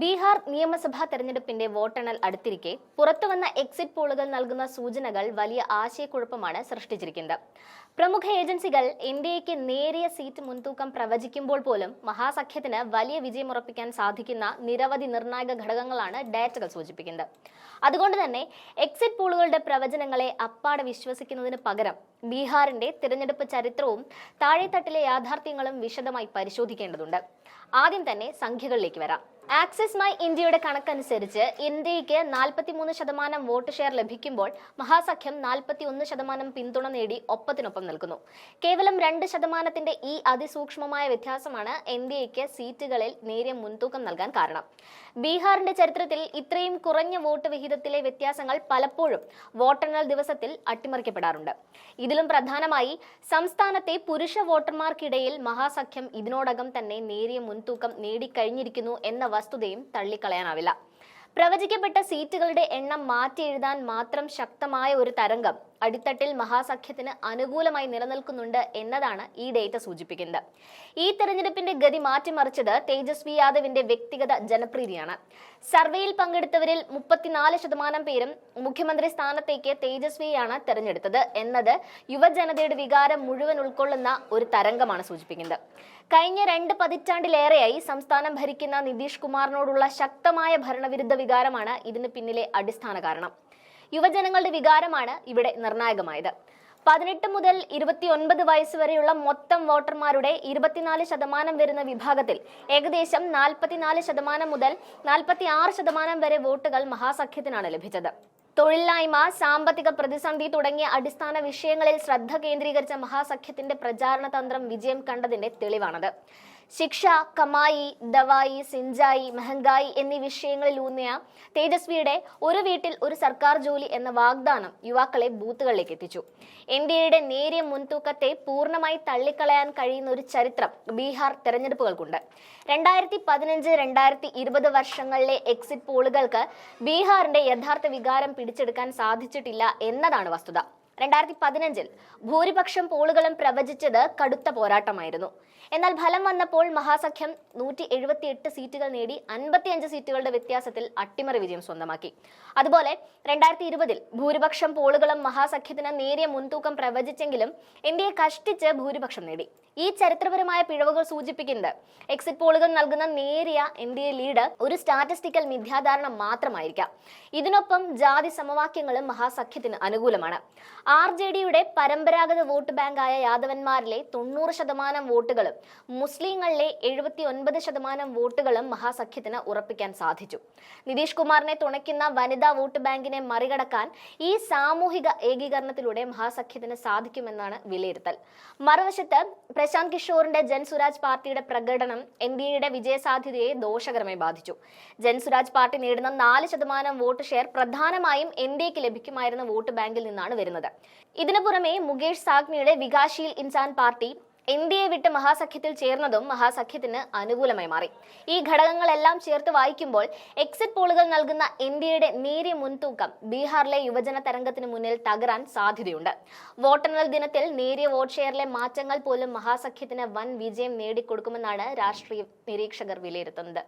ബീഹാർ നിയമസഭാ തെരഞ്ഞെടുപ്പിന്റെ വോട്ടെണ്ണൽ അടുത്തിരിക്കെ പുറത്തുവന്ന എക്സിറ്റ് പോളുകൾ നൽകുന്ന സൂചനകൾ വലിയ ആശയക്കുഴപ്പമാണ് സൃഷ്ടിച്ചിരിക്കുന്നത്. പ്രമുഖ ഏജൻസികൾ എൻ ഡി എക്ക് നേരിയ സീറ്റ് മുൻതൂക്കം പ്രവചിക്കുമ്പോൾ പോലും മഹാസഖ്യത്തിന് വലിയ വിജയമുറപ്പിക്കാൻ സാധിക്കുന്ന നിരവധി നിർണായക ഘടകങ്ങളാണ് ഡാറ്റകൾ സൂചിപ്പിക്കുന്നത്. അതുകൊണ്ട് തന്നെ എക്സിറ്റ് പോളുകളുടെ പ്രവചനങ്ങളെ അപ്പാടെ വിശ്വസിക്കുന്നതിന് പകരം ബീഹാറിന്റെ തിരഞ്ഞെടുപ്പ് ചരിത്രവും താഴെത്തട്ടിലെ യാഥാർത്ഥ്യങ്ങളും വിശദമായി പരിശോധിക്കേണ്ടതുണ്ട്. ആദ്യം തന്നെ സംഖ്യകളിലേക്ക് വരാം. ആക്സിസ് മൈ ഇന്ത്യയുടെ കണക്കനുസരിച്ച് ഇന്ത്യയ്ക്ക് നാൽപ്പത്തിമൂന്ന് ശതമാനം വോട്ട് ഷെയർ ലഭിക്കുമ്പോൾ മഹാസഖ്യം നാൽപ്പത്തി ഒന്ന് ശതമാനം പിന്തുണ നേടി ഒപ്പത്തിനൊപ്പം നിൽക്കുന്നു. കേവലം രണ്ട് ശതമാനത്തിന്റെ ഈ അതിസൂക്ഷ്മമായ വ്യത്യാസമാണ് എൻ ഡി സീറ്റുകളിൽ നേരിയ മുൻതൂക്കം നൽകാൻ കാരണം. ബീഹാറിന്റെ ചരിത്രത്തിൽ ഇത്രയും കുറഞ്ഞ വോട്ട് വിഹിതത്തിലെ വ്യത്യാസങ്ങൾ പലപ്പോഴും വോട്ടെണ്ണൽ ദിവസത്തിൽ അട്ടിമറിക്കപ്പെടാറുണ്ട്. ഇതിലും പ്രധാനമായി സംസ്ഥാനത്തെ പുരുഷ വോട്ടർമാർക്കിടയിൽ മഹാസഖ്യം ഇതിനോടകം തന്നെ നേരിയ മുൻതൂക്കം നേടിക്കഴിഞ്ഞിരിക്കുന്നു എന്ന വസ്തുതയും തള്ളിക്കളയാനാവില്ല. പ്രവചിക്കപ്പെട്ട സീറ്റുകളുടെ എണ്ണം മാറ്റി എഴുതാൻ മാത്രം ശക്തമായ ഒരു തരംഗം അടിത്തട്ടിൽ മഹാസഖ്യത്തിന് അനുകൂലമായി നിലനിൽക്കുന്നുണ്ട് എന്നതാണ് ഈ ഡേറ്റ സൂചിപ്പിക്കുന്നത്. ഈ തെരഞ്ഞെടുപ്പിന്റെ ഗതി മാറ്റിമറിച്ചത് തേജസ്വി യാദവിന്റെ വ്യക്തിഗത ജനപ്രീതിയാണ്. സർവേയിൽ പങ്കെടുത്തവരിൽ മുപ്പത്തിനാല് ശതമാനം പേരും മുഖ്യമന്ത്രി സ്ഥാനത്തേക്ക് തേജസ്വിയാണ് തെരഞ്ഞെടുത്തത് എന്നത് യുവജനതയുടെ വികാരം മുഴുവൻ ഉൾക്കൊള്ളുന്ന ഒരു തരംഗമാണ് സൂചിപ്പിക്കുന്നത്. കഴിഞ്ഞ രണ്ട് പതിറ്റാണ്ടിലേറെയായി സംസ്ഥാനം ഭരിക്കുന്ന നിതീഷ് കുമാറിനോടുള്ള ശക്തമായ ഭരണവിരുദ്ധ വികാരമാണ് ഇതിന് പിന്നിലെ അടിസ്ഥാന കാരണം. യുവജനങ്ങളുടെ വികാരമാണ് ഇവിടെ നിർണായകമായത്. പതിനെട്ട് മുതൽ ഇരുപത്തിയൊൻപത് വയസ്സ് വരെയുള്ള മൊത്തം വോട്ടർമാരുടെ ഇരുപത്തിനാല് ശതമാനം വരുന്ന വിഭാഗത്തിൽ ഏകദേശം നാൽപ്പത്തിനാല് ശതമാനം മുതൽ നാൽപ്പത്തി ആറ് ശതമാനം വരെ വോട്ടുകൾ മഹാസഖ്യത്തിനാണ് ലഭിച്ചത്. തൊഴിലില്ലായ്മ സാമ്പത്തിക പ്രതിസന്ധി തുടങ്ങിയ അടിസ്ഥാന വിഷയങ്ങളിൽ ശ്രദ്ധ കേന്ദ്രീകരിച്ച മഹാസഖ്യത്തിന്റെ പ്രചാരണ തന്ത്രം വിജയം കണ്ടതിന്റെ തെളിവാണത്. ശിക്ഷ കമായി ദവായി സിഞ്ചായി മെഹങ്കായി എന്നീ വിഷയങ്ങളിൽ ഊന്നിയ തേജസ്വിയുടെ ഒരു വീട്ടിൽ ഒരു സർക്കാർ ജോലി എന്ന വാഗ്ദാനം യുവാക്കളെ ബൂത്തുകളിലേക്ക് എത്തിച്ചു. എൻ ഡി എയുടെ നേരിയ മുൻതൂക്കത്തെ പൂർണമായി തള്ളിക്കളയാൻ കഴിയുന്ന ഒരു ചരിത്രം ബീഹാർ തെരഞ്ഞെടുപ്പുകൾക്കുണ്ട്. രണ്ടായിരത്തി പതിനഞ്ച് രണ്ടായിരത്തി ഇരുപത് വർഷങ്ങളിലെ എക്സിറ്റ് പോളുകൾക്ക് ബീഹാറിന്റെ യഥാർത്ഥ വികാരം പിടിച്ചെടുക്കാൻ സാധിച്ചിട്ടില്ല എന്നതാണ് വസ്തുത. രണ്ടായിരത്തി പതിനഞ്ചിൽ ഭൂരിപക്ഷം പോളുകളും പ്രവചിച്ചത് കടുത്ത പോരാട്ടമായിരുന്നു. എന്നാൽ ഫലം വന്നപ്പോൾ മഹാസഖ്യം നൂറ്റി എഴുപത്തി എട്ട് സീറ്റുകൾ നേടി അൻപത്തിയഞ്ച് സീറ്റുകളുടെ വ്യത്യാസത്തിൽ അട്ടിമറി വിജയം സ്വന്തമാക്കി. അതുപോലെ രണ്ടായിരത്തി ഇരുപതിൽ ഭൂരിപക്ഷം പോളുകളും മഹാസഖ്യത്തിന് നേരിയ മുൻതൂക്കം പ്രവചിച്ചെങ്കിലും ഇന്ത്യയെ കഷ്ടിച്ച് ഭൂരിപക്ഷം നേടി. ഈ ചരിത്രപരമായ പിഴവുകൾ സൂചിപ്പിക്കുന്നത് എക്സിറ്റ് പോളുകൾ നൽകുന്ന നേരിയ എൻ ഡി എ ലീഡ് ഒരു സ്റ്റാറ്റിസ്റ്റിക്കൽ മിഥ്യാധാരണ മാത്രമായിരിക്കാം. ഇതിനൊപ്പം ജാതി സമവാക്യങ്ങളും മഹാസഖ്യത്തിന് അനുകൂലമാണ്. ആർ ജെ ഡിയുടെ പരമ്പരാഗത വോട്ട് ബാങ്കായ യാദവന്മാരിലെ തൊണ്ണൂറ് ശതമാനം വോട്ടുകളും മുസ്ലിങ്ങളിലെ എഴുപത്തി ഒൻപത് ശതമാനം വോട്ടുകളും മഹാസഖ്യത്തിന് ഉറപ്പിക്കാൻ സാധിച്ചു. നിതീഷ് കുമാറിനെ തുണയ്ക്കുന്ന വനിതാ വോട്ട് ബാങ്കിനെ മറികടക്കാൻ ഈ സാമൂഹിക ഏകീകരണത്തിലൂടെ മഹാസഖ്യത്തിന് സാധിക്കുമെന്നാണ് വിലയിരുത്തൽ. മറുവശത്ത് പ്രശാന്ത് കിഷോറിന്റെ ജൻസുരാജ് പാർട്ടിയുടെ പ്രകടനം എൻ ഡി എയുടെ വിജയസാധ്യതയെ ദോഷകരമായി ബാധിച്ചു. ജൻസുരാജ് പാർട്ടി നേടുന്ന നാല് ശതമാനം വോട്ട് ഷെയർ പ്രധാനമായും എൻ ഡി എക്ക് ലഭിക്കുമായിരുന്ന വോട്ട് ബാങ്കിൽ നിന്നാണ് വരുന്നത്. ഇതിനു പുറമെ Mukesh സാഗ്നിയുടെ Vikassheel Insaan party N D A വിട്ട് മഹാസഖ്യത്തിൽ ചേർന്നതും മഹാസഖ്യത്തിന് അനുകൂലമായി മാറി. ഈ ഘടകങ്ങളെല്ലാം ചേർത്ത് വായിക്കുമ്പോൾ എക്സിറ്റ് പോളുകൾ നൽകുന്ന എൻ ഡി എയുടെ നേരിയ മുൻതൂക്കം ബീഹാറിലെ യുവജന തരംഗത്തിന് മുന്നിൽ തകരാൻ സാധ്യതയുണ്ട്. വോട്ടെണ്ണൽ ദിനത്തിൽ നേരിയ വോട്ട് ഷെയറിലെ മാറ്റങ്ങൾ പോലും മഹാസഖ്യത്തിന് വൻ വിജയം നേടിക്കൊടുക്കുമെന്നാണ് രാഷ്ട്രീയ നിരീക്ഷകർ വിലയിരുത്തുന്നത്.